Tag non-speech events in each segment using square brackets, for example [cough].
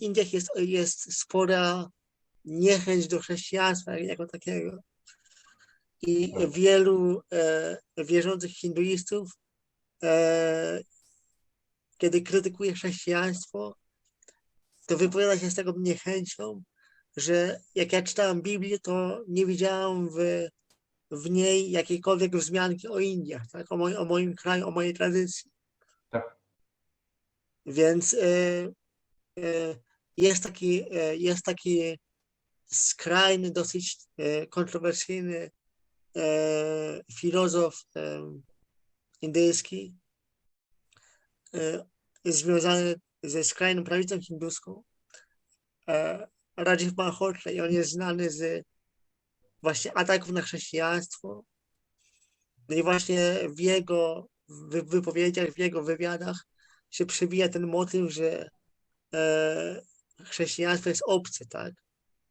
w Indiach jest, jest spora niechęć do chrześcijaństwa jako takiego. I wielu e, wierzących hinduistów, e, kiedy krytykuje chrześcijaństwo, to wypowiada się z taką niechęcią, że jak ja czytałem Biblię, to nie widziałem w, w niej jakiejkolwiek wzmianki o Indiach, tak? o, moj, o moim kraju, o mojej tradycji. Tak. Więc e, e, jest taki, e, jest taki skrajny, dosyć e, kontrowersyjny e, filozof indyjski, związany ze skrajną prawicą hinduską, Rajiv Malhotra i on jest znany z właśnie ataków na chrześcijaństwo. No i właśnie w jego wy- wypowiedziach, w jego wywiadach się przebija ten motyw, że chrześcijaństwo jest obce, tak?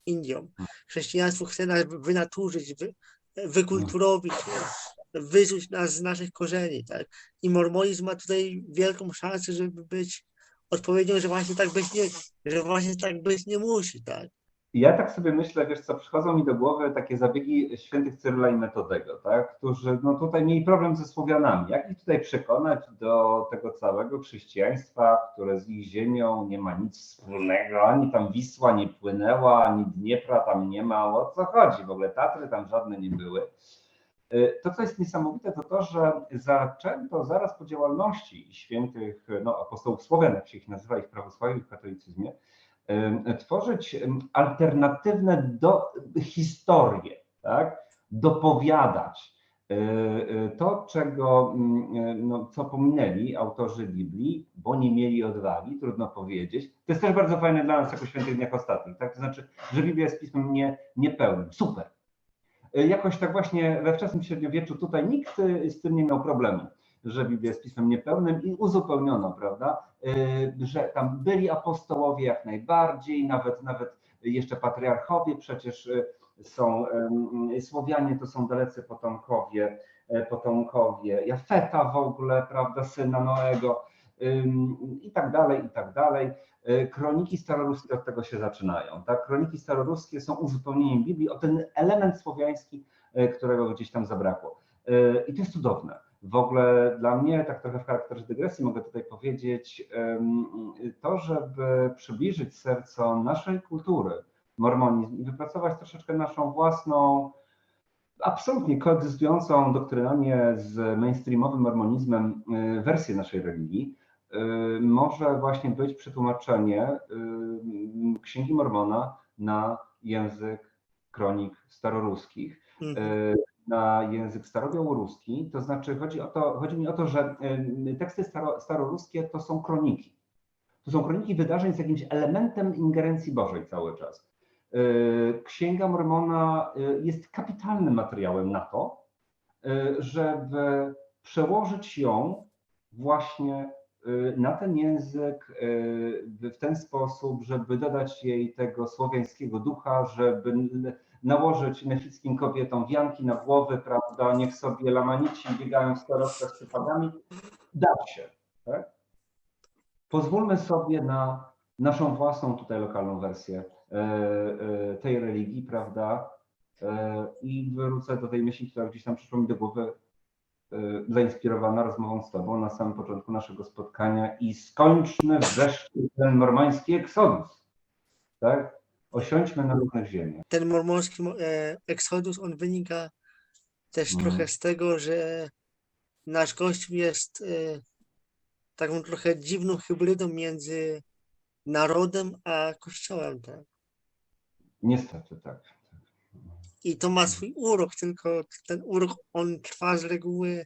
Indiom. Chrześcijaństwo chce nas wynaturzyć, wy, wykulturowić, wyzuć nas z naszych korzeni, tak? I mormonizm ma tutaj wielką szansę, żeby być odpowiedzią, że właśnie tak być nie, że właśnie tak być nie musi, tak? Ja tak sobie myślę, wiesz co, przychodzą mi do głowy takie zabiegi świętych Cyryla i Metodego, tak, którzy no tutaj mieli problem ze Słowianami. Jak ich tutaj przekonać do tego całego chrześcijaństwa, które z ich ziemią nie ma nic wspólnego, ani tam Wisła nie płynęła, ani Dniepra tam nie ma, o co chodzi, w ogóle Tatry tam żadne nie były. Y, To, co jest niesamowite, to to, że zaczęto zaraz po działalności świętych no, apostołów Słowian, jak się ich nazywa, ich prawosławiu, w katolicyzmie, tworzyć alternatywne do historie, tak? dopowiadać y, y, to, czego, mm, y, no, co pominęli autorzy Biblii, bo nie mieli odwagi, trudno powiedzieć. To jest też bardzo fajne dla nas jako świętych dniach ostatnich, tak? to znaczy, że Biblia jest pismem nie, niepełnym. Super. Jakoś tak właśnie we wczesnym średniowieczu tutaj nikt z tym nie miał problemu, że Biblia jest pismem niepełnym i uzupełniono, prawda, y, że tam byli apostołowie jak najbardziej, nawet, nawet jeszcze patriarchowie przecież y, są, ym, Słowianie to są dalecy potomkowie, potomkowie Jafeta w ogóle, prawda, syna Noego i tak dalej, i tak dalej. Kroniki staroruskie od tego się zaczynają. Tak? Kroniki staroruskie są uzupełnieniem Biblii o ten element słowiański, którego gdzieś tam zabrakło. I to jest cudowne. W ogóle dla mnie, tak trochę w charakterze dygresji mogę tutaj powiedzieć, to, żeby przybliżyć sercom naszej kultury, mormonizm i wypracować troszeczkę naszą własną, absolutnie koegzystującą doktrynalnie z mainstreamowym mormonizmem y, wersję naszej religii, y, może właśnie być przetłumaczenie y, Księgi Mormona na język kronik staroruskich Mhm. Na język starobiałoruski, to znaczy chodzi, o to, chodzi mi o to, że teksty staro, staroruskie to są kroniki. To są kroniki wydarzeń z jakimś elementem ingerencji Bożej cały czas. Y, Księga Mormona y, jest kapitalnym materiałem na to, y, żeby przełożyć ją właśnie na ten język w ten sposób, żeby dodać jej tego słowiańskiego ducha, żeby nałożyć nefickim kobietom wianki na głowy, prawda, niech sobie lamanici biegają w starostach z przypadami. Da się, tak? Pozwólmy sobie na naszą własną tutaj lokalną wersję e, e, tej religii, prawda? E, I wrócę do tej myśli, która gdzieś tam przyszła mi do głowy, zainspirowana rozmową z Tobą na samym początku naszego spotkania i skończmy wreszcie ten mormoński eksodus, tak? Osiądźmy na różnych ziemiach. Ten mormoński mo- e, eksodus, on wynika też Mhm. trochę z tego, że nasz kościół jest e, taką trochę dziwną hybrydą między narodem a kościołem, tak? Niestety tak. I to ma swój urok, tylko ten urok, on trwa z reguły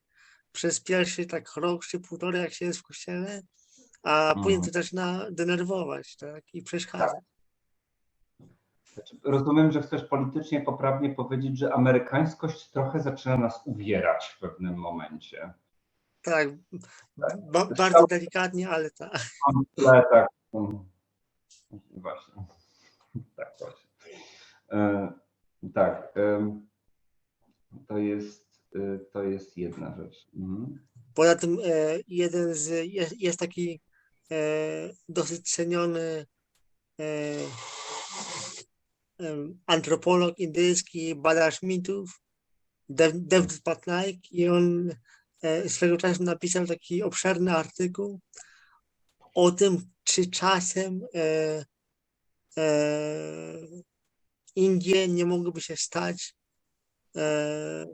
przez pierwszy tak rok czy półtora, jak się jest w kościele, a później Mhm. to zaczyna denerwować, tak? I przeszkadzać. Znaczy, Rozumiem, że chcesz politycznie poprawnie powiedzieć, że amerykańskość trochę zaczyna nas uwierać w pewnym momencie. Tak, Tak. ba- bardzo delikatnie, ale tak. Ale tak. mm, Właśnie. Tak, właśnie. E, tak. To jest, y, to jest jedna rzecz. Mhm. Poza tym e, jeden z, jest, jest taki e, dosyć ceniony e, antropolog indyjski, badacz mitów, David Patnaik i on e, swego czasu napisał taki obszerny artykuł o tym, czy czasem e, e, Indie nie mogłyby się stać e,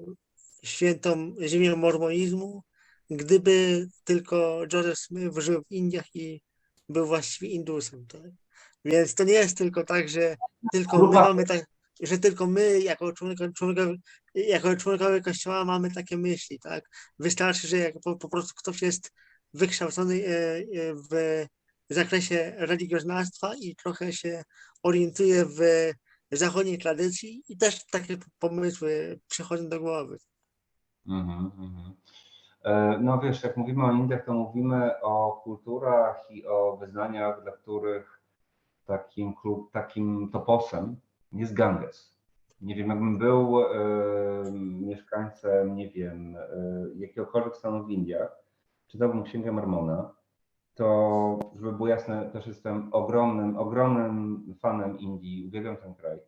świętą ziemią mormonizmu, gdyby tylko Joseph Smith żył w Indiach i był właściwie Indusem. Tak? Więc to nie jest tylko tak, że tylko my mamy tak, że tylko my jako członkowie, członkowie, jako członkowie Kościoła mamy takie myśli, tak? Wystarczy, że jak po, po prostu ktoś jest wykształcony e, e, w zakresie religioznawstwa i trochę się orientuje w zachodniej tradycji i też takie pomysły przychodzą do głowy. Mhm, mhm. E, No wiesz, jak mówimy o Indiach, to mówimy o kulturach i o wyznaniach, dla których takim, klub, takim toposem jest Ganges. Nie wiem, jakbym był mieszkańcem, nie wiem, e, jakiegokolwiek stanu w Indiach, czytałbym Księgę Mormona, to żeby było jasne, też jestem ogromnym, ogromnym fanem Indii, uwielbiam ten kraj.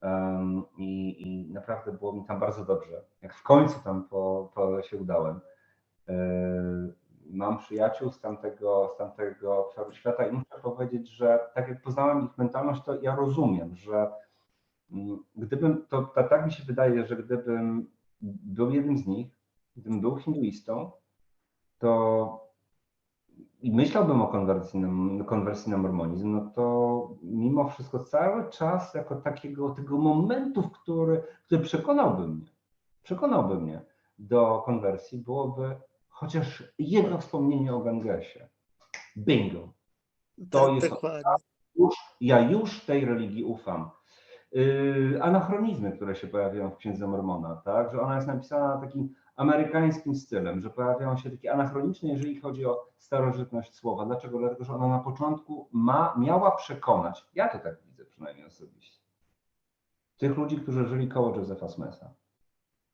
Em, i, I naprawdę było mi tam bardzo dobrze. Jak w końcu tam po, po się udałem. Mam przyjaciół z tamtego, z tamtego obszaru świata i muszę powiedzieć, że tak jak poznałem ich mentalność, to ja rozumiem, że mm, gdybym, to, to tak mi się wydaje, że gdybym był jednym z nich, gdybym był hinduistą, to i myślałbym o konwersji na, konwersji na mormonizm, no to mimo wszystko cały czas jako takiego tego momentu, w który, który przekonałby mnie, przekonałby mnie do konwersji, byłoby chociaż jedno wspomnienie o Gangesie. Bingo. To Tak, jest-. Już, ja już tej religii ufam. Yy, anachronizmy, które się pojawiają w Księdze Mormona, tak? Że ona jest napisana takim amerykańskim stylem, że pojawiają się takie anachroniczne, jeżeli chodzi o starożytność słowa. Dlaczego? Dlatego, że ona na początku ma, miała przekonać, ja to tak widzę przynajmniej osobiście, tych ludzi, którzy żyli koło Józefa Smitha.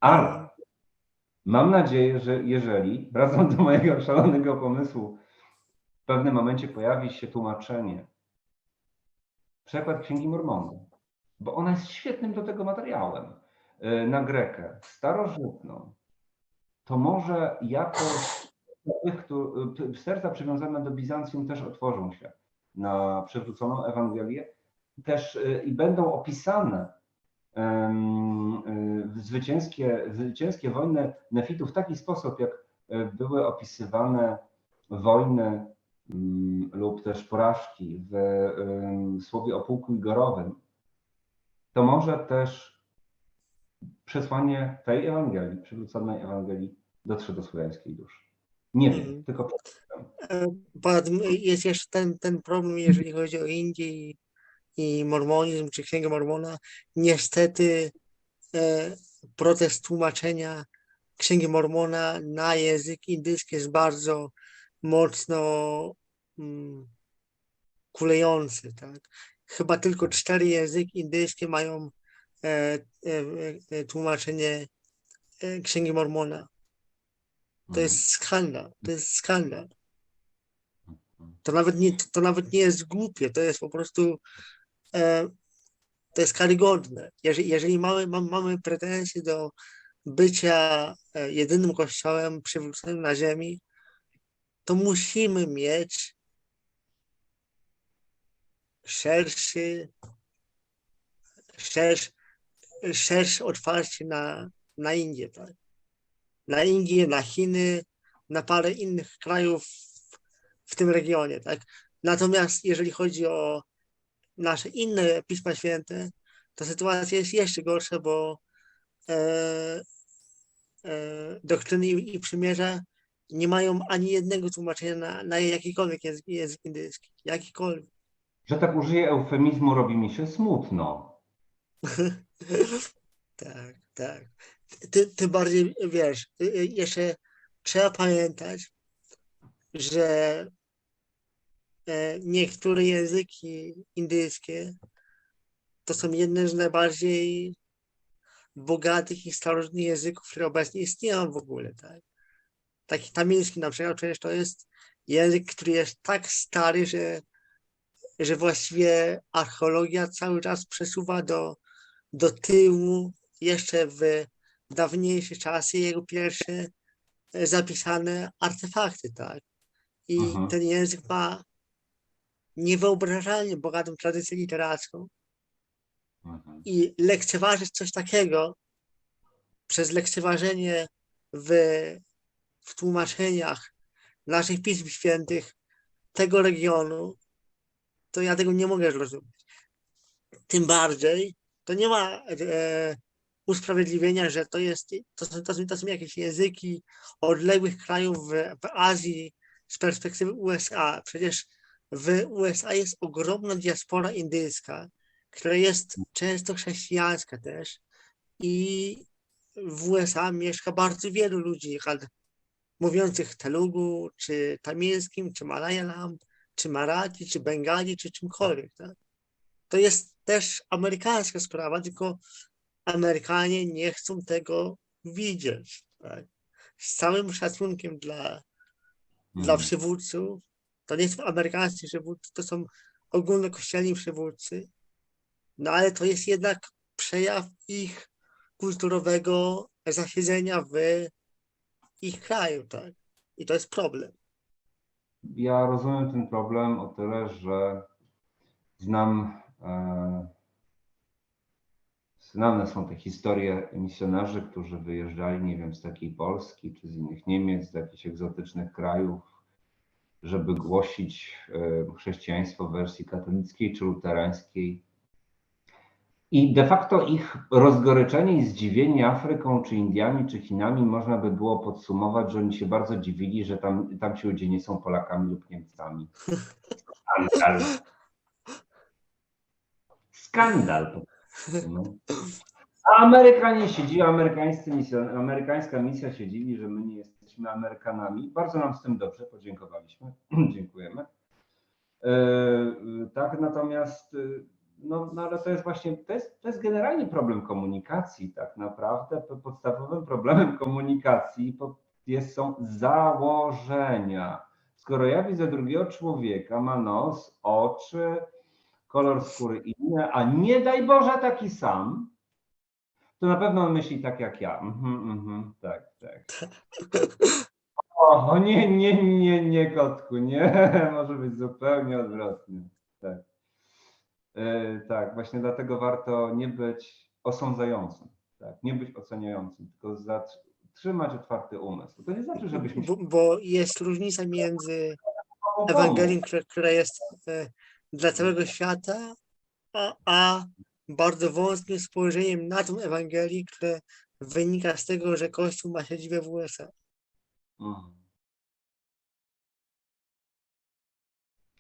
Ale mam nadzieję, że jeżeli, wracam do mojego szalonego pomysłu, w pewnym momencie pojawi się tłumaczenie, przekład Księgi Mormona, bo ona jest świetnym do tego materiałem y, na Grekę, starożytną, to może jakoś dla tych, którzy, serca przywiązane do Bizancjum też otworzą się na przywróconą Ewangelię. Też y, i będą opisane y, zwycięskie, zwycięskie wojny nefitów w taki sposób, jak y, były opisywane wojny mm, lub też porażki w słowie o pułku Igorowym, to może też przesłanie tej Ewangelii, przywróconej Ewangelii dotrze do słowiańskiej duszy. Nie wiem, Mhm. tylko E, tym jest jeszcze ten, ten problem, jeżeli chodzi o Indię i, i mormonizm, czy Księgę Mormona. Niestety e, proces tłumaczenia Księgi Mormona na język indyjski jest bardzo mocno mm, kulejący. Tak? Chyba tylko cztery języki indyjskie mają e, e, e, tłumaczenie e, Księgi Mormona. To jest skandal, to jest skandal. To nawet nie, to nawet nie jest głupie, to jest po prostu to jest karygodne. Jeżeli, jeżeli mamy, mam, mamy pretensje do bycia e, jedynym kościołem przywróconym na ziemi, to musimy mieć szerszy, szersz, szersze otwarcie na, na Indię, tak? Na Indię, na Chiny, na parę innych krajów w tym regionie, tak? Natomiast jeżeli chodzi o nasze inne Pisma Święte, to sytuacja jest jeszcze gorsza, bo e, e, doktryny i, i przymierza nie mają ani jednego tłumaczenia na, na jakikolwiek język, język indyjski. Jakikolwiek. Że tak użyję eufemizmu, robi mi się smutno. [laughs] Tak, tak. Ty, ty bardziej wiesz, y- y, jeszcze trzeba pamiętać, że niektóre języki indyjskie to są jedne z najbardziej bogatych i starożytnych języków, które obecnie istnieją w ogóle, tak? Taki tamilski na przykład, przecież to jest język, który jest tak stary, że że właściwie archeologia cały czas przesuwa do, do tyłu jeszcze w dawniejsze czasy jego pierwsze e, zapisane artefakty, tak? I Mhm. ten język ma niewyobrażalnie bogatą tradycję literacką Mhm. i lekceważyć coś takiego przez lekceważenie w, w tłumaczeniach naszych pism świętych tego regionu, to ja tego nie mogę zrozumieć. Tym bardziej to nie ma e, usprawiedliwienia, że to jest to, są- to, są, to są jakieś języki odległych krajów w, w Azji z perspektywy USA. Przecież w USA jest ogromna diaspora indyjska, która jest często chrześcijańska też i w USA mieszka bardzo wielu ludzi mówiących telugu, czy tamilskim, czy malayalam, czy marathi, czy bengali, czy czymkolwiek. Tak? To jest też amerykańska sprawa, tylko Amerykanie nie chcą tego widzieć. Tak? Z całym szacunkiem dla, dla Mhm. przywódców, to nie są amerykańscy przywódcy, to są ogólnokościelni przywódcy, no ale to jest jednak przejaw ich kulturowego zasiedzenia w ich kraju, tak? I to jest problem. Ja rozumiem ten problem o tyle, że znam, e, znane są te historie misjonarzy, którzy wyjeżdżali, nie wiem, z takiej Polski czy z innych Niemiec, z jakichś egzotycznych krajów, żeby głosić e, chrześcijaństwo w wersji katolickiej czy luterańskiej. I de facto ich rozgoryczenie i zdziwienie Afryką, czy Indiami, czy Chinami można by było podsumować, że oni się bardzo dziwili, że tam, tam ci ludzie nie są Polakami lub Niemcami. Skandal. Skandal. No. A Amerykanie się dziwią, amerykańscy amerykańska misja się dziwi, że my nie jesteśmy Amerykanami. Bardzo nam z tym dobrze, podziękowaliśmy. [clears throat] Dziękujemy. E, e, tak, natomiast e, no, no ale to jest właśnie, to jest, to jest generalnie problem komunikacji tak naprawdę. Po- Podstawowym problemem [laughs] komunikacji jest, są założenia. Skoro ja widzę drugiego człowieka, ma nos, oczy, kolor skóry inny, a nie daj Boże taki sam, to na pewno on myśli tak jak ja. Mhm, mhm, tak, tak. O, nie, nie, nie, nie, kotku, nie, [laughs] może być zupełnie odwrotnie. Tak. E, tak, właśnie dlatego warto nie być osądzającym, tak, nie być oceniającym, tylko zatrzymać otwarty umysł. To nie znaczy, żebyśmy Bo, bo jest różnica między. Ewangelią, która, która jest e, dla całego świata, a, a bardzo wąskim spojrzeniem na tą Ewangelię, które wynika z tego, że Kościół ma siedzibę w USA. Mhm.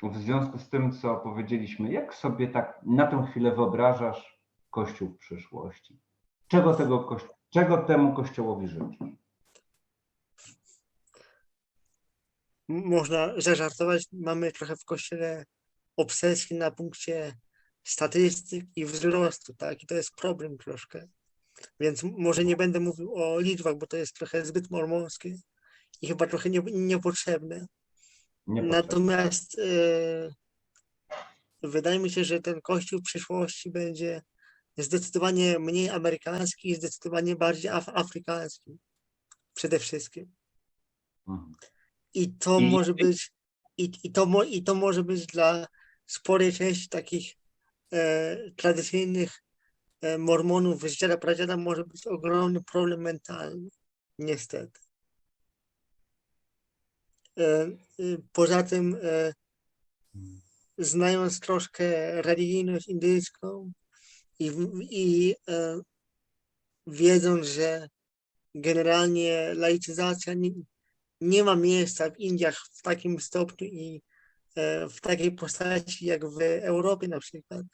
W związku z tym, co powiedzieliśmy, jak sobie tak na tę chwilę wyobrażasz Kościół w przyszłości? Czego, tego kości- czego temu Kościołowi życzysz? Można zażartować, mamy trochę w Kościele obsesję na punkcie statystyk i wzrostu, tak? I to jest problem troszkę. Więc może nie będę mówił o liczbach, bo to jest trochę zbyt mormonskie i chyba trochę nie, niepotrzebne. Nie Natomiast e, wydaje mi się, że ten kościół w przyszłości będzie zdecydowanie mniej amerykański i zdecydowanie bardziej af afrykański. Przede wszystkim. Mhm. I to I- może być, i, i, to, i to może być dla sporej części takich e, tradycyjnych mormonów z dziada pradziada może być ogromny problem mentalny. Niestety. E, y, poza tym e, znając troszkę religijność indyjską i, i e, wiedząc, że generalnie laicyzacja nie, nie ma miejsca w Indiach w takim stopniu i e, w takiej postaci jak w Europie na przykład.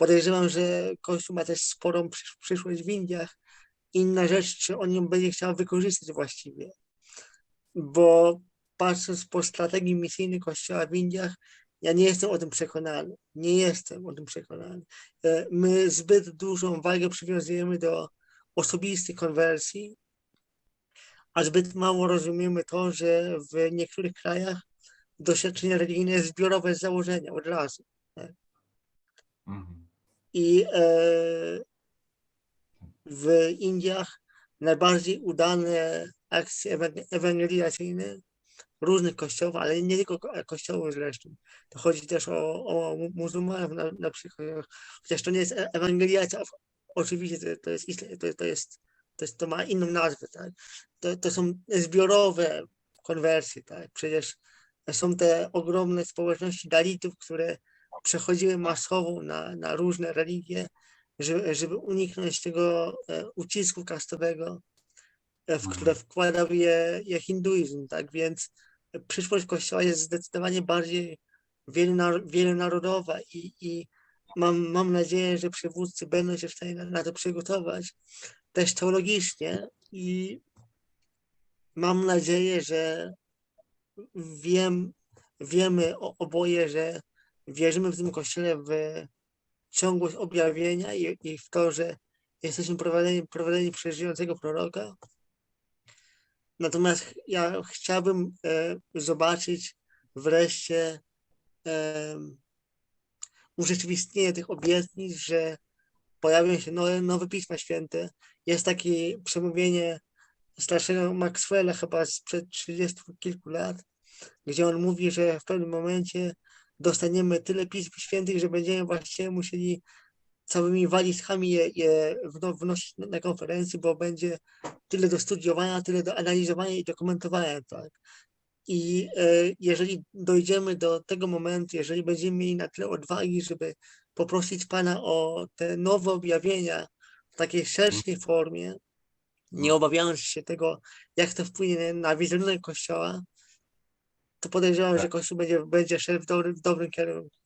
Podejrzewam, że Kościół ma też sporą przysz- przyszłość w Indiach. Inna rzecz, czy on ją będzie chciał wykorzystać właściwie. Bo patrząc po strategii misyjnej Kościoła w Indiach, ja nie jestem o tym przekonany. Nie jestem o tym przekonany. E, My zbyt dużą wagę przywiązujemy do osobistej konwersji, a zbyt mało rozumiemy to, że w niektórych krajach doświadczenie religijne jest zbiorowe z założenia od razu. Mhm. I e, w Indiach najbardziej udane akcje ewan- ewangelizacyjne różnych kościołów, ale nie tylko ko- kościołów zresztą. To chodzi też o, o mu- muzułmanów na, na przykład, chociaż to nie jest e- ewangelizacja, oczywiście to, jest, to, to jest, to jest, to ma inną nazwę, tak? To, to są zbiorowe konwersje, tak? Przecież są te ogromne społeczności dalitów, które przechodziły masowo na, na różne religie, żeby, żeby uniknąć tego e, ucisku kastowego, e, w które wkładał je, je hinduizm, tak? Więc przyszłość Kościoła jest zdecydowanie bardziej wielona- wielonarodowa i, i mam, mam nadzieję, że przywódcy będą się w stanie na, na to przygotować też teologicznie i mam nadzieję, że wiem, wiemy oboje, że wierzymy w tym Kościele w ciągłość objawienia i, i w to, że jesteśmy prowadzeni, prowadzeni przez żyjącego proroka. Natomiast ja chciałbym e, zobaczyć wreszcie e, urzeczywistnienie tych obietnic, że pojawią się nowe, nowe Pisma Święte. Jest takie przemówienie starszego Maxwella chyba sprzed 30 kilku lat, gdzie on mówi, że w pewnym momencie dostaniemy tyle Pism Świętych, że będziemy właściwie musieli całymi walizkami je, je wno- wnosić na, konferencję, bo będzie tyle do studiowania, tyle do analizowania i dokumentowania, tak. I e, jeżeli dojdziemy do tego momentu, jeżeli będziemy mieli na tyle odwagi, żeby poprosić Pana o te nowe objawienia w takiej szerszej formie, nie obawiając się tego, jak to wpłynie na wizerunek Kościoła, to podejrzewam, że Tak. Kościół będzie, będzie szedł w dobrym, w dobrym kierunku.